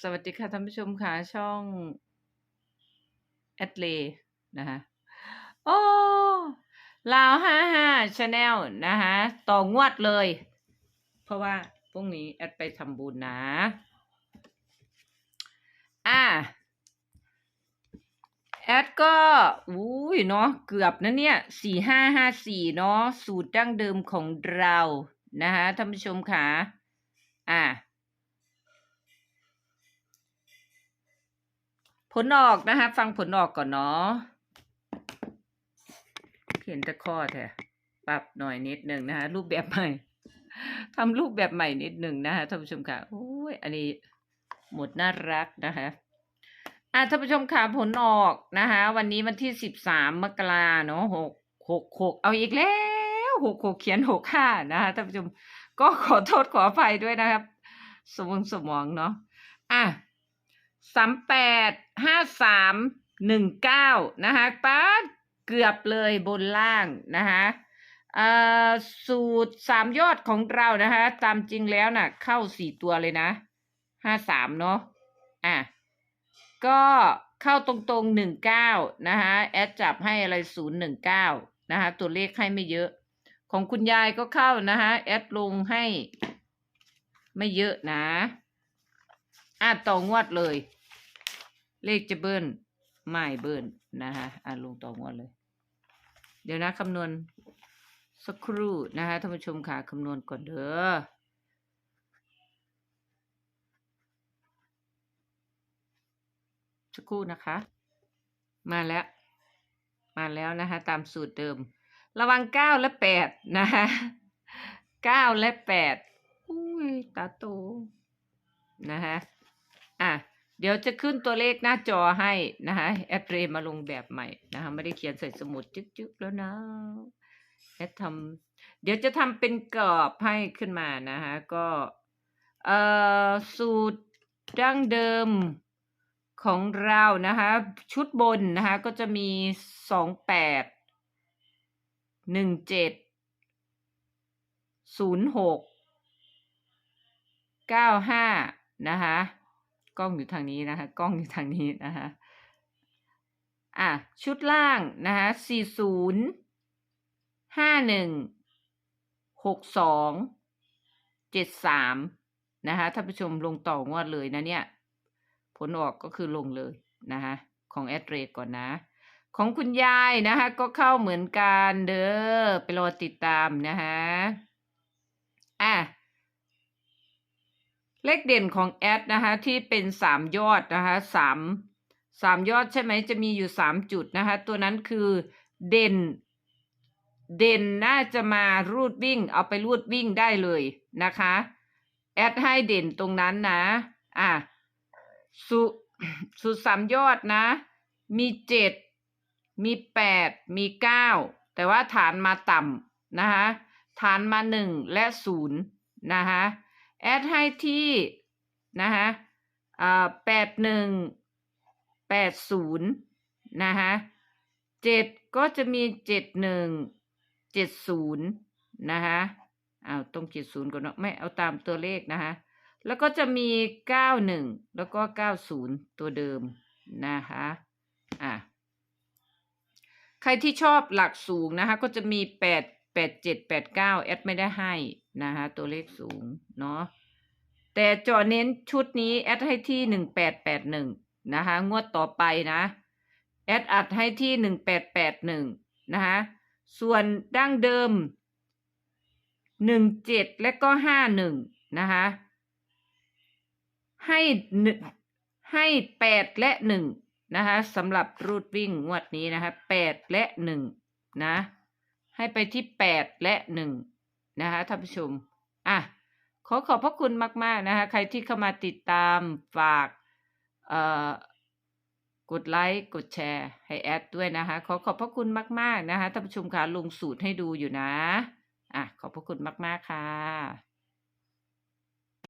สวัสดีค่ะท่านผู้ชมค่ะช่องแอดเลนะคะโอ้ลาวห้าห้าชาแนลนะคะต่องวดเลย เพราะว่าพรุ่งนี้แอดไปทำบุญนะ อ่าแอดก็อุ้ยเนาะเกือบนะเนี่ยสี่ห้าห้าสี่เนาะสูตรดั้งเดิมของเรานะคะท่านผู้ชมค่ะอ่า ผลออกนะคะ ฟังผลออกก่อนเนาะเห็นตะข้อแท้ปรับหน่อยนิดหนึ่งนะคะรูปแบบใหม่ทำรูปแบบใหม่นิดหนึ่งนะคะท่านผู้ชมค่ะโอ้ยอันนี้หมดน่ารักนะคะอะท่านผู้ชมค่ะผลออกนะคะ วันนี้วันที่สิบสามมกราเนาะหกหกหกเอาอีกแล้วหกหกเขียนหกห้านะคะท่านผู้ชมก็ขอโทษขออภัยด้วยนะครับ สมองสมองเนาะอะ สามแปดห้าสามหนึ่งเก้านะคะป้าเกือบเลยบนล่างนะคะสูตรสามยอดของเรานะคะ ตามจริงแล้วน่ะ เข้าสี่ตัวเลยนะห้าสามเนาะอะก็เข้าตรงๆหนึ่งเก้านะคะแอดจับให้อะไรศูนย์หนึ่งเก้านะคะตัวเลขให้ไม่เยอะ ของคุณยายก็เข้านะคะแอดลงให้ไม่เยอะนะอะต่องวดเลย เลขจะเบิ้ลไม่เบิ้ลนะคะอะลงต่องวดเลย เดี๋ยวนะคำนวณสักครู่นะคะท่านผู้ชมค่ะคำนวณก่อนเด้อสักครู่นะคะ มาแล้ว มาแล้วนะคะ ตามสูตรเดิม ระวังเก้าและแปดนะคะเก้าและแปดอุ้ยตาโตนะคะอะ เดี๋ยวจะขึ้นตัวเลขหน้าจอให้นะคะแอดเรมาลงแบบใหม่นะคะไม่ได้เขียนใส่สมุดจึ๊กๆแล้วนะแอดทำเดี๋ยวจะทำเป็นกรอบให้ขึ้นมานะคะก็เอ่อสูตรดั้งเดิมของเรานะคะชุดบนนะคะก็จะมีสองแปดหนึ่งเจ็ดศูนย์หกเก้าห้านะคะ กล้องอยู่ทางนี้นะคะ กล้องอยู่ทางนี้นะคะอะชุดล่างนะคะสี่ศูนย์ห้าหนึ่งหกสองเจ็ดสามนะคะท่านผู้ชมลงต่องวดเลยนะเนี่ย ผลออกก็คือลงเลยนะคะของแอดเรก่อนนะ ของคุณยายนะคะก็เข้าเหมือนกันเด้อไปรอติดตามนะคะอะ เลขเด่นของแอดนะคะที่เป็นสามยอดนะคะสามสามยอดใช่ไหมจะมีอยู่สามจุดนะคะ ตัวนั้นคือเด่น เด่นน่าจะมารูดวิ่ง เอาไปรูดวิ่งได้เลยนะคะ แอดให้เด่นตรงนั้นนะ อะสุสุดสามยอดนะ มีเจ็ดมีแปดมีเก้าแต่ว่าฐานมาต่ำนะคะฐานมาหนึ่งและศูนย์นะคะ แอดให้ที่นะคะแปดหนึ่งแปดศูนย์นะคะเจ็ดก็จะมีเจ็ดหนึ่งเจ็ดศูนย์นะคะเอาต้องเจ็ดศูนย์ก่อนเนาะไม่เอาตามตัวเลขนะคะแล้วก็จะมีเก้าหนึ่งแล้วก็เก้าศูนย์ตัวเดิมนะคะอะใครที่ชอบหลักสูงนะคะก็จะมีแปด แปดเจ็ดแปดเก้าแอดไม่ได้ให้นะคะตัวเลขสูงเนาะแต่จอเน้นชุดนี้แอดให้ที่หนึ่งแปดแปดหนึ่งนะคะงวดต่อไปนะแอดอัดให้ที่หนึ่งแปดแปดหนึ่งนะคะส่วนดั้งเดิมหนึ่งเจ็ดและก็ห้าหนึ่งนะคะให้ให้แปดและหนึ่งนะคะสำหรับรูดวิ่งงวดนี้นะคะแปดและหนึ่งนะ ให้ไปที่แปดและหนึ่งนะคะท่านผู้ชม อะ ขอขอบพระคุณมาก ๆ นะคะ ใครที่เข้ามาติดตามฝากเอ่อกดไลค์กดแชร์ ให้แอดด้วยนะคะ ขอขอบพระคุณมาก ๆ นะคะท่านผู้ชมคะลงสูตรให้ดูอยู่นะ อะ ขอบพระคุณมาก ๆ ค่ะ